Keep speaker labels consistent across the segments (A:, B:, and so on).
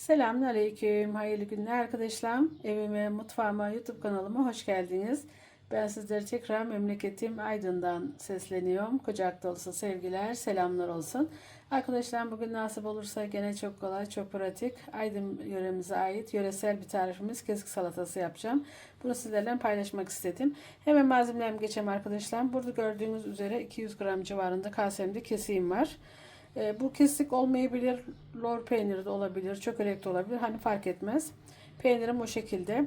A: Selamünaleyküm, hayırlı günler arkadaşlar. Evime, mutfağıma, YouTube kanalıma hoş geldiniz. Ben sizlere tekrar memleketim Aydın'dan sesleniyorum. Kucak dolusu sevgiler, selamlar olsun. Arkadaşlar bugün nasip olursa gene çok kolay, çok pratik. Aydın yöremize ait yöresel bir tarifimiz kesik salatası yapacağım. Bunu sizlerle paylaşmak istedim. Hemen malzemelerimi geçelim arkadaşlar. Burada gördüğünüz üzere 200 gram civarında kasemde kesiğim var. E, bu kesik olmayabilir, lor peyniri de olabilir, çökelek de olabilir. Hani fark etmez. Peynirim o şekilde.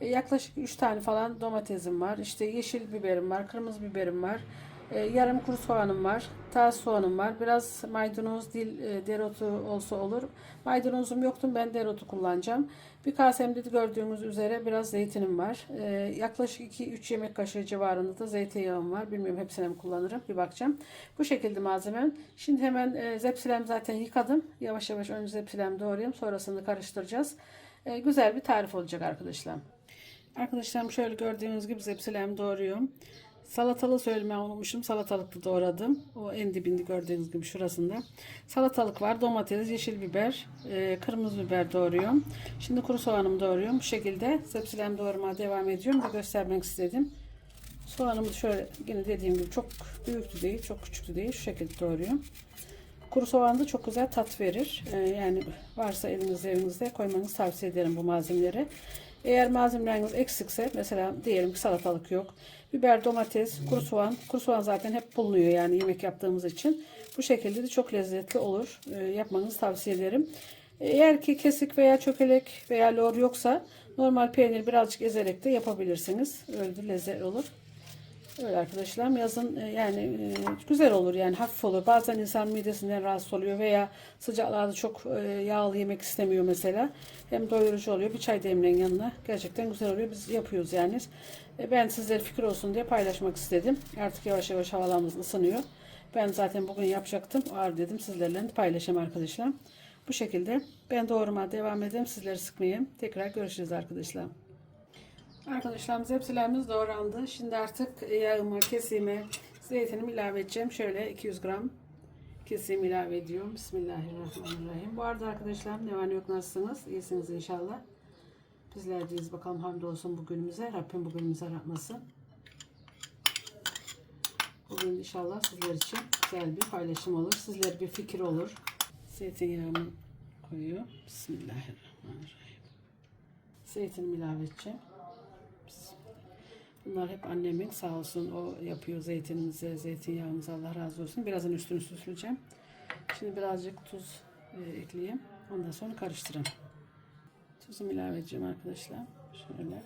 A: E, yaklaşık 3 tane falan domatesim var. İşte yeşil biberim var, kırmızı biberim var. E, yarım kuru soğanım var, taze soğanım var. Biraz maydanoz, dil, e, dereotu olsa olur. Maydanozum yoktu, ben dereotu kullanacağım. Bir kasemde de gördüğünüz üzere biraz zeytinim var. E, yaklaşık 2-3 yemek kaşığı civarında da zeytinyağım var. Bilmiyorum hepsini mi kullanırım, bir bakacağım. Bu şekilde malzemem. Şimdi hemen e, zepsilem zaten yıkadım. Yavaş yavaş önce zepsilem doğrayayım, sonrasını karıştıracağız. E, güzel bir tarif olacak arkadaşlar. Arkadaşlarım şöyle gördüğünüz gibi zepsilem doğruyorum. Salatalı söylemeyi unutmuşum. Salatalık da doğradım. O en dibinde gördüğünüz gibi şurasında. Salatalık var. Domates, yeşil biber, e, kırmızı biber doğruyorum. Şimdi kuru soğanımı doğruyorum. Bu şekilde zepsilem doğramaya devam ediyorum da göstermek istedim. Soğanımı şöyle yine dediğim gibi çok büyüktü değil, çok küçüktü değil. Şu şekilde doğruyorum. Kuru soğan da çok güzel tat verir. Ee, yani varsa elinizde evinizde koymanızı tavsiye ederim bu malzemeleri. Eğer malzemeleriniz eksikse mesela diyelim ki salatalık yok. Biber, domates, kuru soğan. Kuru soğan zaten hep bulunuyor yani yemek yaptığımız için. Bu şekilde de çok lezzetli olur. Ee, yapmanızı tavsiye ederim. Eğer ki kesik veya çökelek veya lor yoksa normal peynir birazcık ezerek de yapabilirsiniz. Öyle de lezzet olur. Öyle arkadaşlar yazın e, yani e, güzel olur yani hafif olur. Bazen insan midesinden rahatsız oluyor veya sıcaklarda çok e, yağlı yemek istemiyor mesela. Hem doyurucu oluyor. Bir çay demleyin yanına. Gerçekten güzel oluyor. Biz yapıyoruz yani. Ben sizlere fikir olsun diye paylaşmak istedim. Artık yavaş yavaş havalarımız ısınıyor. Ben zaten bugün yapacaktım. Ağır dedim sizlerle de paylaşayım arkadaşlar. Bu şekilde ben doğruma devam edeyim. Sizleri sıkmayayım. Tekrar görüşürüz arkadaşlar. Arkadaşlarımız hepsilerimiz doğrandı. Şimdi artık yağımı, kesimi, zeytinimi ilave edeceğim. Şöyle 200 gram kesim ilave ediyorum. Bismillahirrahmanirrahim. Bu arada arkadaşlar ne var ne yok nasılsınız? İyisiniz inşallah. Bizler deyiz bakalım hamdolsun bugünümüze. Rabbim bugünümüze rahmasın. Bugün inşallah sizler için güzel bir paylaşım olur. Sizler bir fikir olur. Zeytinyağımı koyuyor. Bismillahirrahmanirrahim. Zeytinimi ilave edeceğim. Bunlar hep annemin sağ olsun o yapıyor zeytinimize, zeytinyağımıza Allah razı olsun. Birazdan üstünü süsleyeceğim. Şimdi birazcık tuz e, ekleyeyim. Ondan sonra karıştırayım. Tuzumu ilave edeceğim arkadaşlar. Şöyle.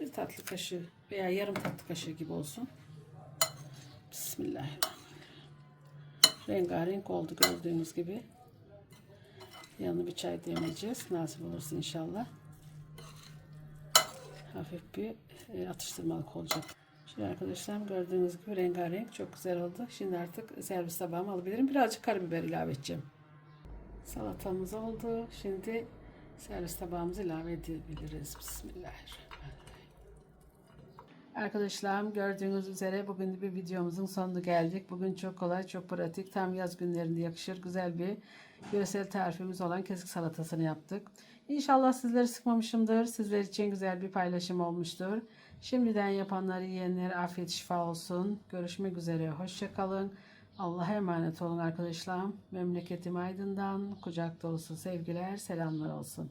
A: Bir tatlı kaşığı veya yarım tatlı kaşığı gibi olsun. Bismillahirrahmanirrahim. Rengarenk oldu gördüğünüz gibi. Yanına bir çay demleyeceğiz. Nasip olursa inşallah hafif bir e, atıştırmalık olacak. Şimdi arkadaşlar gördüğünüz gibi rengarenk çok güzel oldu. Şimdi artık servis tabağıma alabilirim. Birazcık karabiber ilave edeceğim. Salatamız oldu. Şimdi servis tabağımızı ilave edebiliriz. Bismillahirrahmanirrahim. Arkadaşlarım gördüğünüz üzere bugün bir videomuzun sonuna geldik. Bugün çok kolay, çok pratik, tam yaz günlerinde yakışır güzel bir yöresel tarifimiz olan kesik salatasını yaptık. İnşallah sizleri sıkmamışımdır. Sizler için güzel bir paylaşım olmuştur. Şimdiden yapanları yiyenlere afiyet şifa olsun. Görüşmek üzere. Hoşçakalın. Allah'a emanet olun arkadaşlar. Memleketim Aydın'dan kucak dolusu sevgiler, selamlar olsun.